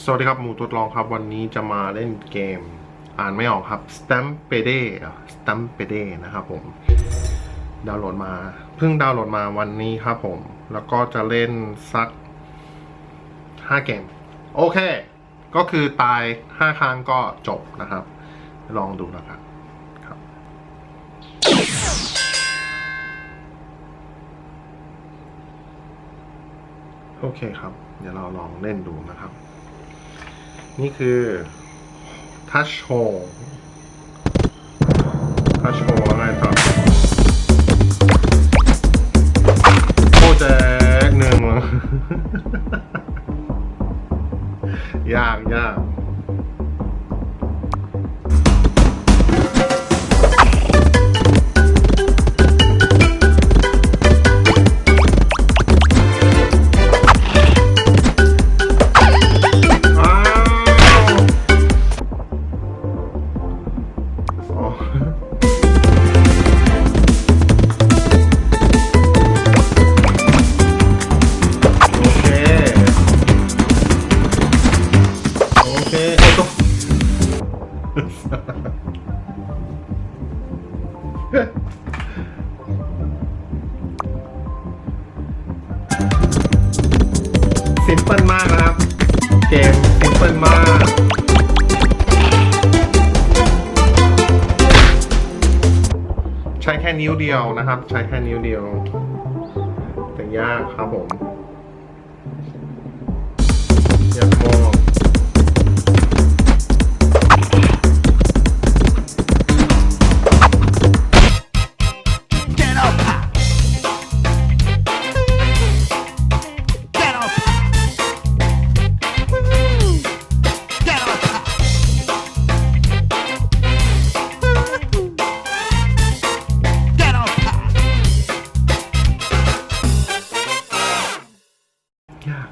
สวัสดีครับ หมูทดลองครับ วันนี้จะมาเล่นเกม อ่านไม่ออกครับ Stamp p d Stamp p d นะครับผม ดาวน์โหลดมา เพิ่งดาวน์โหลดมาวันนี้ครับผม แล้วก็จะเล่นสัก 5 เกม โอเค ก็คือตาย 5 ครั้งก็จบนะครับ ลองดูนะครับครับ โอเคครับ เดี๋ยวเราลองเล่นดูนะครับ นี่คือ Touch Hole Touch Hole แล้วไงต่อโอ้แจ็คหนึ่งยากยาก โอเค โอเคไอ้ตัวซิมเปิลมากนะครับ เกมซิมเปิลมาก แค่นิ้วเดียวนะครับ ใช้แค่นิ้วเดียว แต่ยากครับผม ยาก